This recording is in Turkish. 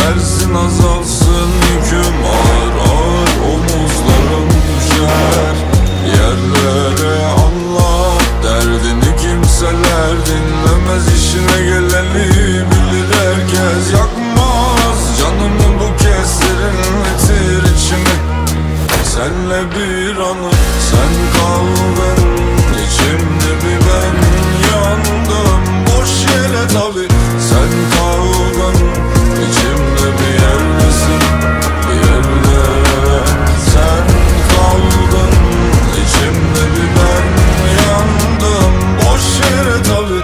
Dersin azalsın yüküm ağır ağır omuzlarım düşer Yerlere anlat derdini kimseler dinlemez. İşine geleni bilir herkes Yakmaz. Canımı bu kez serinletir içimi Senle bir anı sen kal no